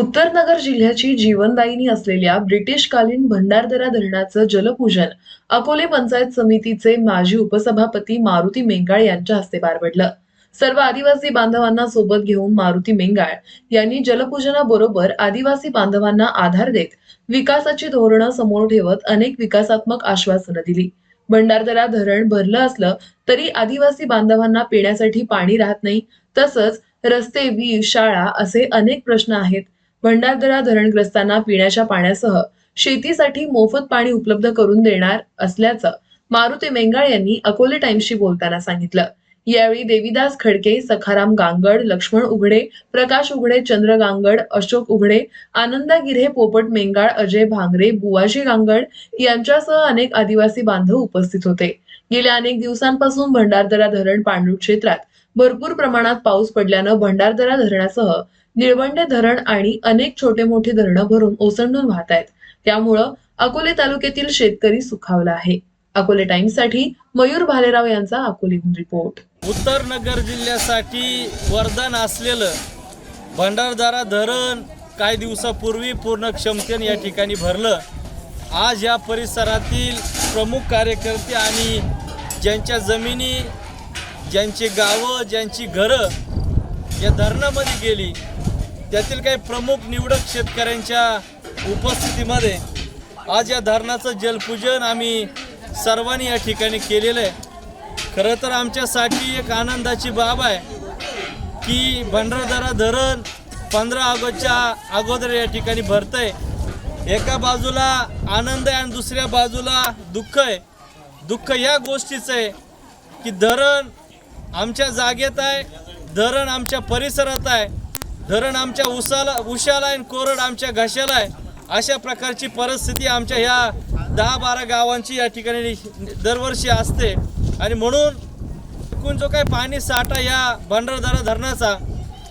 उत्तरनगर जिल्ह्याची जीवनदायिनी असलेल्या ब्रिटिशकालीन भंडारदरा धरणाचं जलपूजन अकोले पंचायत समितीचे माजी उपसभापती मारुती मेंगाळ यांच्या हस्ते पार पडलं. सर्व आदिवासी बांधवांना सोबत घेऊन मारुती मेंगाळ यांनी जलपूजनाबरोबर आदिवासी बांधवांना आधार देत विकासाची धोरणं समोर ठेवत अनेक विकासात्मक आश्वासनं दिली. भंडारदरा धरण भरलं असलं तरी आदिवासी बांधवांना पिण्यासाठी पाणी राहत नाही. तसंच रस्ते वीज शाळा असे अनेक प्रश्न आहेत. भंडारदरा धरणग्रस्तांना पिण्याच्या पाण्यासह शेतीसाठी मोफत पाणी उपलब्ध करून देणार असल्याचं मारुती मेंगाळ यांनी अकोले टाइम्सशी बोलताना सांगितलं. यावेळी देवीदास खडके सखाराम गांगड लक्ष्मण उघडे प्रकाश उघडे चंद्र गांगड अशोक उघडे आनंदा गिरे पोपट मेंगाळ अजय भांगरे बुवाजी गांगड यांच्यासह अनेक आदिवासी बांधव उपस्थित होते. गेल्या अनेक दिवसांपासून भंडारदरा धरण पाणलोट क्षेत्रात भरपूर प्रमाणात पाऊस पडल्यानं भंडारदरा धरणासह निळवंडे धरण आणि अनेक छोटे मोठे धरणं भरून ओसंडून वाहत आहेत. त्यामुळं अकोले तालुक्यातील शेतकरी सुखावला आहे. अकोले टाइम्ससाठी मयूर भालेराव यांचा अकोलेहून रिपोर्ट उत्तर नगर जिल्ह्यासाठी वरदान असलेलं भंडारदारा धरण काही दिवसापूर्वी पूर्ण क्षमतेने या ठिकाणी भरलं. आज या परिसरातील प्रमुख कार्यकर्ते आणि ज्यांच्या जमिनी ज्यांची गावं ज्यांची घरं या धरणामध्ये गेली. त्यातील काही प्रमुख निवडक शेतकऱ्यांच्या उपस्थितीमध्ये आज या धरणाचं जलपूजन आम्ही सर्वांनी या ठिकाणी केलेलं आहे. खरं तर आमच्यासाठी एक आनंदाची बाब आहे की भंडारदरा धरण पंधरा ऑगस्टच्या अगोदर या ठिकाणी भरतंय. एका बाजूला आनंद आहे आणि दुसऱ्या बाजूला दुःख आहे. दुःख या गोष्टीचं आहे की धरण आमच्या जागेत आहे धरण आमच्या परिसरात आहे. धरण आमच्या उसाला उशाला आहे आणि कोरड आमच्या घशाला आहे. अशा प्रकारची परिस्थिती आमच्या ह्या दहा बारा गावांची या ठिकाणी दरवर्षी असते. आणि म्हणून एकूण जो काही पाणी साठा या भंडारदरा धरणाचा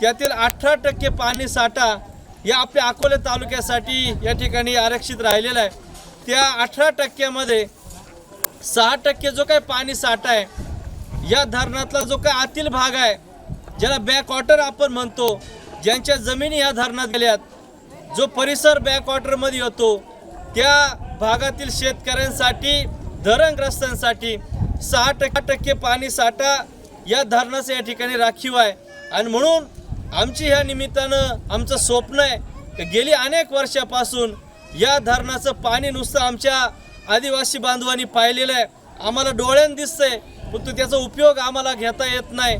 त्यातील अठरा टक्के पाणी साठा या आपल्या अकोले तालुक्यासाठी या ठिकाणी आरक्षित राहिलेला आहे. त्या अठरा टक्क्यामध्ये सहा टक्के जो काही पाणी साठा आहे या धरणातला जो काही आतील भाग आहे ज्याला बॅकवॉटर आपण म्हणतो ज्यांच्या जमिनी या धरणात गेल्यात जो परिसर बॅकवॉटरमध्ये येतो त्या भागातील शेतकऱ्यांसाठी धरणग्रस्तांसाठी सहा टक्के टक्के पाणी साठा या धरणाचं या ठिकाणी राखीव आहे. आणि म्हणून आमची ह्या निमित्तानं आमचं स्वप्न आहे की गेली अनेक वर्षापासून या धरणाचं पाणी नुसतं आमच्या आदिवासी बांधवांनी पाहिलेलं आहे. आम्हाला डोळ्यानं दिसतंय परंतु त्याचा उपयोग आम्हाला घेता येत नाही.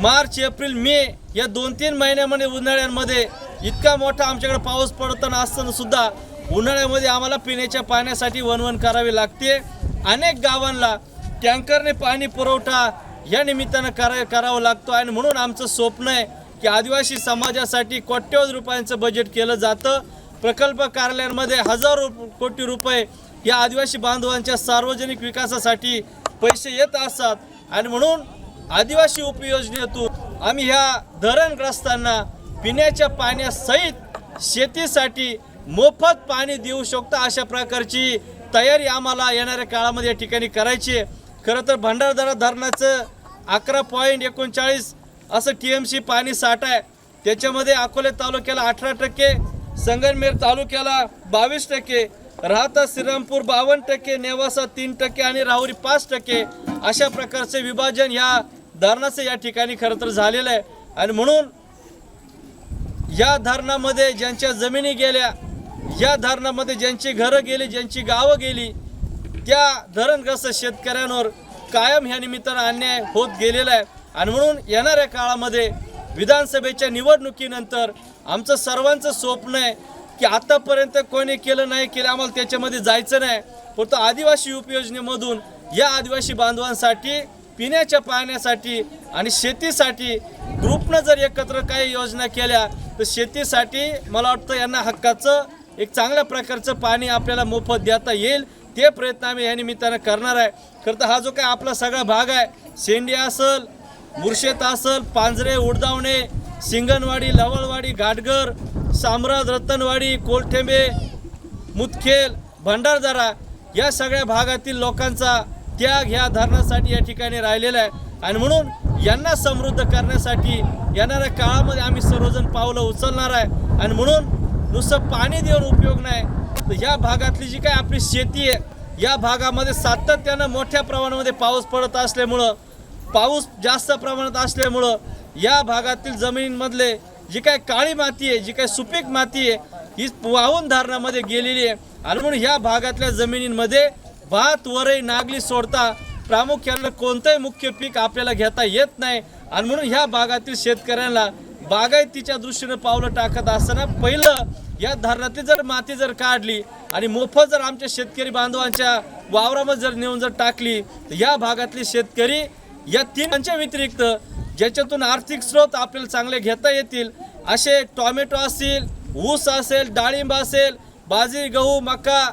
मार्च एप्रिल मे या दोन तीन महिन्यामध्ये उन्हाळ्यांमध्ये इतका मोठा आमच्याकडे पाऊस पडताना असताना सुद्धा उन्हाळ्यामध्ये आम्हाला पिण्याच्या पाण्यासाठी वणवण करावी लागते. अनेक गावांना टँकरने पाणी पुरवठा या निमित्तानं करा करावं लागतो आणि म्हणून आमचं स्वप्न आहे की आदिवासी समाजासाठी कोट्यवधी रुपयांचं बजेट केलं जातं. प्रकल्प कार्यालयांमध्ये हजारो कोटी रुपये या आदिवासी बांधवांच्या सार्वजनिक विकासासाठी पैसे येत असतात. आणि म्हणून आदिवासी उपयोजनेतून आम्ही ह्या धरणग्रस्तांना पिण्याच्या पाण्यासहित शेतीसाठी मोफत पाणी देऊ शकतो अशा प्रकारची तयारी आम्हाला येणाऱ्या काळामध्ये या ठिकाणी करायची आहे. खरं तर भंडारदरा धरणाचं अकरा पॉईंट एकोणचाळीस असं टी एम सी पाणी साठा आहे. त्याच्यामध्ये अकोले तालुक्याला अठरा टक्के संगनमेर तालुक्याला बावीस टक्के राहता श्रीरामपूर बावन्न टक्के नेवासा तीन टक्के आणि राहुरी पाच टक्के अशा प्रकारचे विभाजन ह्या धरणाचं या ठिकाणी खरं तर झालेलं आहे. आणि म्हणून या धरणामध्ये ज्यांच्या जमिनी गेल्या या धरणामध्ये ज्यांची घरं गेली ज्यांची गावं गेली त्या धरणग्रस्त शेतकऱ्यांवर कायम ह्या निमित्तानं अन्याय होत गेलेला आहे. आणि म्हणून येणाऱ्या काळामध्ये विधानसभेच्या निवडणुकीनंतर आमचं सर्वांचं स्वप्न आहे की आत्तापर्यंत कोणी केलं नाही केलं आम्हाला त्याच्यामध्ये जायचं नाही. परंतु आदिवासी उपयोजनेमधून या आदिवासी बांधवांसाठी पिण्याच्या पाण्यासाठी आणि शेतीसाठी ग्रुपनं जर एकत्र काही योजना केल्या तर शेतीसाठी मला वाटतं यांना हक्काचं एक चांगल्या प्रकारचं पाणी आपल्याला मोफत देता येईल. ते प्रयत्न आम्ही या निमित्तानं करणार आहे. खरं तर हा जो काही आपला सगळा भाग आहे शेंडी असल मुर्शेत असल पांजरे उडदावणे सिंगणवाडी लवळवाडी घाटघर साम्राज रतनवाडी कोलठेंबे मुतखेल भंडारदरा या सगळ्या भागातील लोकांचा त्याग ह्या धरणासाठी या ठिकाणी राहिलेला आहे. आणि म्हणून यांना समृद्ध करण्यासाठी येणाऱ्या काळामध्ये आम्ही सर्वजण पावलं उचलणार आहे. आणि म्हणून नुसतं पाणी देऊन उपयोग नाही. तर या भागातली जी काय आपली शेती आहे या भागामध्ये सातत्यानं मोठ्या प्रमाणामध्ये पाऊस पडत असल्यामुळं पाऊस जास्त प्रमाणात असल्यामुळं या भागातील जमिनींमधले जी काय काळी माती आहे जी काय सुपीक माती आहे ही वाहून धारणामध्ये गेलेली आहे. आणि म्हणून ह्या भागातल्या जमिनींमध्ये भात वरई नागली सोडता प्रामुख्यानं कोणतंही मुख्य पीक आपल्याला घेता येत नाही. आणि म्हणून ह्या भागातील शेतकऱ्यांना बागायतीच्या दृष्टीनं पावलं टाकत असताना पहिलं या धरणातली जर माती जर काढली आणि मोफत जर आमच्या शेतकरी बांधवांच्या वावरामध्ये जर नेऊन जर टाकली तर या भागातले शेतकरी या तिघांच्या व्यतिरिक्त ज्याच्यातून आर्थिक स्रोत आपल्याला चांगले घेता येतील असे टॉमॅटो असतील ऊस असेल डाळिंब असेल बाजरी गहू मका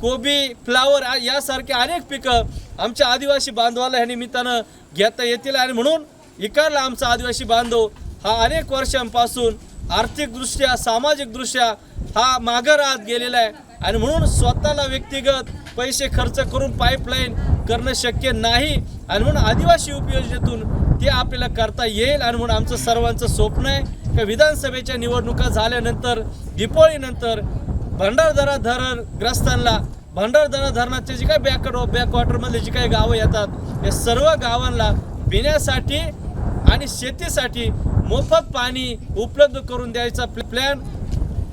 कोबी फ्लावर यासारखे अनेक पिकं आमच्या आदिवासी बांधवाला ह्या निमित्तानं घेता येतील आणि म्हणून इकडला आमचा आदिवासी बांधव हा अनेक वर्षांपासून आर्थिकदृष्ट्या सामाजिकदृष्ट्या हा मागं राहत गेलेला आहे. आणि म्हणून स्वतःला व्यक्तिगत पैसे खर्च करून पाईपलाईन करणं शक्य नाही. आणि म्हणून आदिवासी उपयोजनेतून ते आपल्याला करता येईल. आणि म्हणून आमचं सर्वांचं स्वप्न आहे का विधानसभेच्या निवडणुका झाल्यानंतर दिपोळीनंतर भंडारदरा धरण ग्रस्तांना भंडारदरा धरणाचे जे काही बॅक बॅकवॉटरमधले जी काही गावं येतात या सर्व गावांना पिण्यासाठी आणि शेतीसाठी मोफत पाणी उपलब्ध करून द्यायचा प्लॅन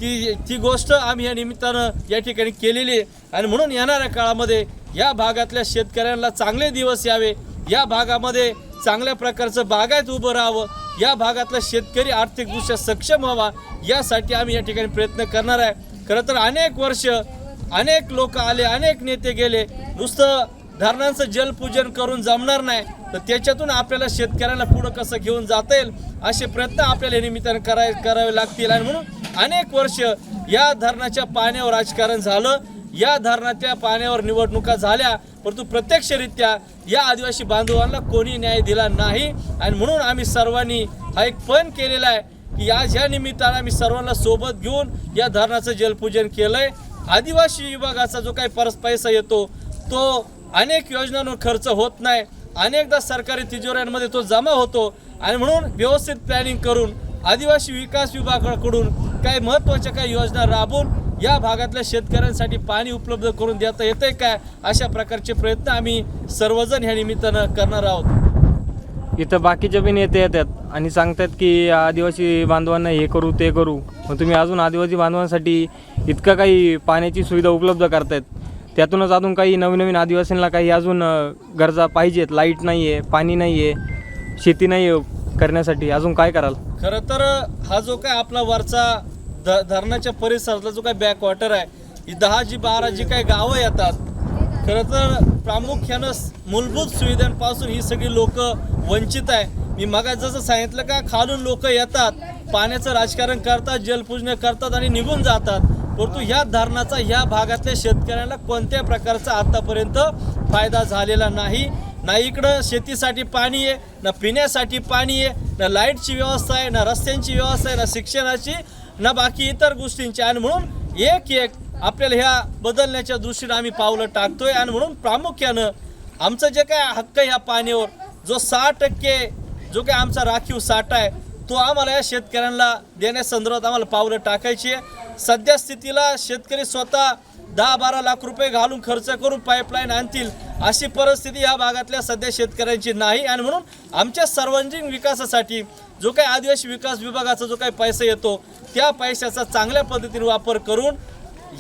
ती ती गोष्ट आम्ही या निमित्तानं या ठिकाणी केलेली आहे. आणि म्हणून येणाऱ्या काळामध्ये या भागातल्या शेतकऱ्यांना चांगले दिवस यावे. या भागामध्ये चांगल्या प्रकारचं बागायत उभं राहावं. या भागातला शेतकरी आर्थिकदृष्ट्या सक्षम व्हावा. यासाठी आम्ही या ठिकाणी प्रयत्न करणार आहे. खरं तर अनेक वर्ष अनेक लोक आले अनेक नेते गेले. नुसतं धरणांचं जलपूजन करून जमणार नाही तर त्याच्यातून आपल्याला शेतकऱ्यांना पुढं कसं घेऊन जाता येईल असे प्रयत्न आपल्याला निमित्तानं कराय करावे लागतील. आणि म्हणून अनेक वर्ष या धरणाच्या पाण्यावर राजकारण झालं. या धरणाच्या पाण्यावर निवडणुका झाल्या. परंतु प्रत्यक्षरित्या या आदिवासी बांधवांना कोणी न्याय दिला नाही. आणि म्हणून आम्ही सर्वांनी हा एक पण केलेला आहे. की आज या निमित्तानं आम्ही सर्वांना सोबत घेऊन या धरणाचं जलपूजन केलंय. आदिवासी विभागाचा जो काही परस पैसा येतो तो अनेक योजनांवर खर्च होत नाही. अनेकदा सरकारी तिजोऱ्यांमध्ये तो जमा होतो. आणि म्हणून व्यवस्थित प्लॅनिंग करून आदिवासी विकास विभागाकडून काही महत्त्वाच्या काही योजना राबवून या भागातल्या शेतकऱ्यांसाठी पाणी उपलब्ध करून देता येते काय अशा प्रकारचे प्रयत्न आम्ही सर्वजण ह्या निमित्तानं करणार आहोत. इथं बाकीचे पण नेते येतात आणि सांगतात की आदिवासी बांधवांना हे करू ते करू. मग तुम्ही अजून आदिवासी बांधवांसाठी इतकं काही पाण्याची सुविधा उपलब्ध करतायत. त्यातूनच अजून काही नवीन नवीन आदिवासींना काही अजून गरजा पाहिजेत. लाइट नाही आहे पाणी नाही आहे शेती नाही आहे करण्यासाठी. अजून काय कराल? खरं तर हा जो काय आपला वरचा ध धरणाच्या परिसरातला जो काय बॅकवॉटर आहे ही दहा जी बारा जी काही गावं येतात. खरं तर प्रामुख्यानं मूलभूत सुविधांपासून ही सगळी लोक वंचित आहे. मी मग जसं सांगितलं का खालून लोक येतात पाण्याचं राजकारण करतात जलपूजन करतात आणि निघून जातात. परंतु ह्या धरणाचा ह्या भागातल्या शेतकऱ्यांना कोणत्या प्रकारचा आतापर्यंत फायदा झालेला नाही. ना इकडं शेतीसाठी पाणी आहे ना पिण्यासाठी पाणी आहे ना लाईटची व्यवस्था आहे ना रस्त्यांची व्यवस्था आहे ना शिक्षणाची ना बाकी इतर गोष्टींची. आणि म्हणून एक एक आपल्याला ह्या बदलण्याच्या दृष्टीने आम्ही पावलं टाकतोय. आणि म्हणून प्रामुख्यानं आमचं जे काय हक्क ह्या पाण्यावर जो सहा टक्के जो काय आमचा राखीव साठा आहे तो आम्हाला या शेतकऱ्यांना देण्यासंदर्भात आम्हाला पावलं टाकायची आहे. सध्या स्थितीला शेतकरी स्वतः दहा बारा लाख रुपये घालून खर्च करून पाईपलाईन आणतील अशी परिस्थिती या भागातल्या सध्या शेतकऱ्यांची नाही. आणि म्हणून आमच्या सर्वांगीण विकासासाठी जो काही आदिवासी विकास विभागाचा जो काही पैसा येतो त्या पैशाचा चांगल्या पद्धतीने वापर करून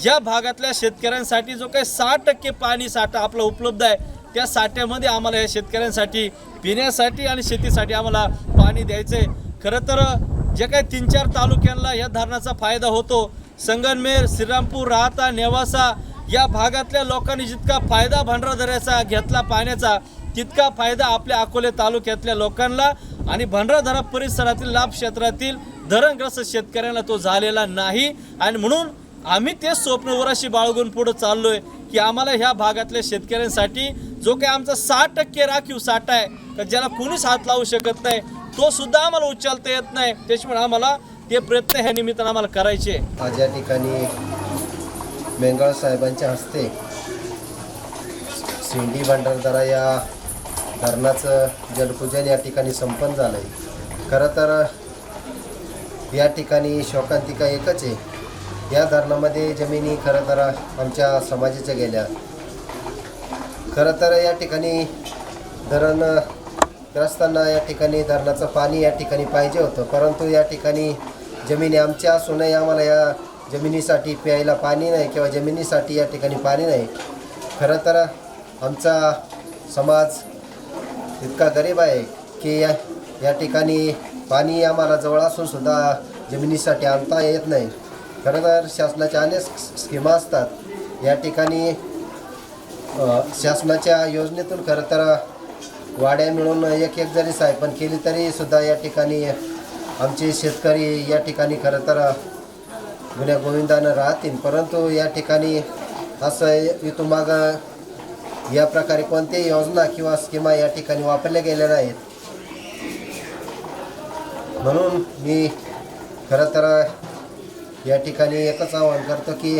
या भागातल्या शेतकऱ्यांसाठी जो काही साठ टक्के पाणी साठा आपला उपलब्ध आहे त्या साठ्यामध्ये आम्हाला या शेतकऱ्यांसाठी पिण्यासाठी आणि शेतीसाठी आम्हाला पाणी द्यायचं आहे खरं तर जे काही तीन चार तालुक्यांना या धरणाचा फायदा होतो संगनमेर श्रीरामपूर राहता नेवासा या भागातल्या लोकांनी जितका फायदा भंडारदऱ्याचा घेतला पाण्याचा तितका फायदा आपल्या अकोले तालुक्यातल्या लोकांना आणि भंडारदरा परिसरातील लाभ क्षेत्रातील धरणग्रस्त शेतकऱ्यांना तो झालेला नाही. आणि म्हणून आम्ही तेच स्वप्न वराशी बाळगून पुढे चाललोय की आम्हाला ह्या भागातल्या शेतकऱ्यांसाठी जो काही आमचा साठ टक्के राखीव साठा आहे तर ज्याला कोणीच हात लावू शकत नाही तो सुद्धा आम्हाला उचलता येत नाही. त्याच्यामुळे आम्हाला ते प्रयत्न ह्या निमित्तानं आम्हाला करायचे आज या ठिकाणी बेंगाळ साहेबांच्या हस्ते सिंडी भंडारदरा या धरणाचं जलपूजन या ठिकाणी संपन्न झालं आहे खरं तर या ठिकाणी शोकांतिका एकच आहे. या धरणामध्ये जमिनी खरं तर आमच्या समाजाच्या गेल्या. खरं तर या ठिकाणी धरण ग्रस्तांना या ठिकाणी धरणाचं पाणी या ठिकाणी पाहिजे होतं. परंतु या ठिकाणी जमिनी आमच्या असूनही आम्हाला या जमिनीसाठी प्यायला पाणी नाही किंवा जमिनीसाठी या ठिकाणी पाणी नाही. खरं तर आमचा समाज इतका गरीब आहे की या या ठिकाणी पाणी आम्हाला जवळ असून सुद्धा जमिनीसाठी आणता येत नाही. खरं तर शासनाच्या अनेक स्कीमा असतात. या ठिकाणी शासनाच्या योजनेतून खरं तर वाड्या मिळून एक एक जरी सायपण केली तरी सुद्धा या ठिकाणी आमचे शेतकरी या ठिकाणी खरं तर गुन्ह्या गोविंदानं राहतील. परंतु या ठिकाणी असं इथून मागं या प्रकारे कोणत्याही योजना किंवा स्कीमा या ठिकाणी वापरल्या गेल्या नाहीत. म्हणून मी खरं तर या ठिकाणी एकच आवाहन करतो की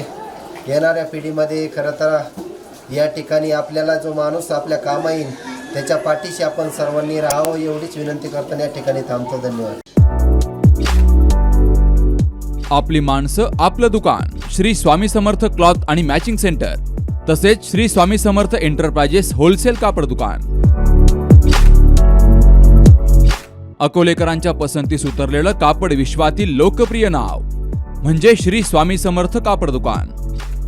येणाऱ्या पिढीमध्ये खरं तर या ठिकाणी आपल्याला जो माणूस आपल्या कामा येईल त्याच्या पाठीशी आपण सर्वांनी राहावं एवढीच विनंती करताना या ठिकाणी थांबतो. धन्यवाद. आपली माणसं आपलं दुकान श्री स्वामी समर्थ क्लॉथ आणि मॅचिंग सेंटर तसेच श्री स्वामी समर्थ एंटरप्राइजेस होलसेल कापड दुकान. अकोलेकरांच्या पसंतीस उतरलेलं कापड विश्वातील लोकप्रिय नाव म्हणजे श्री स्वामी समर्थ कापड दुकान.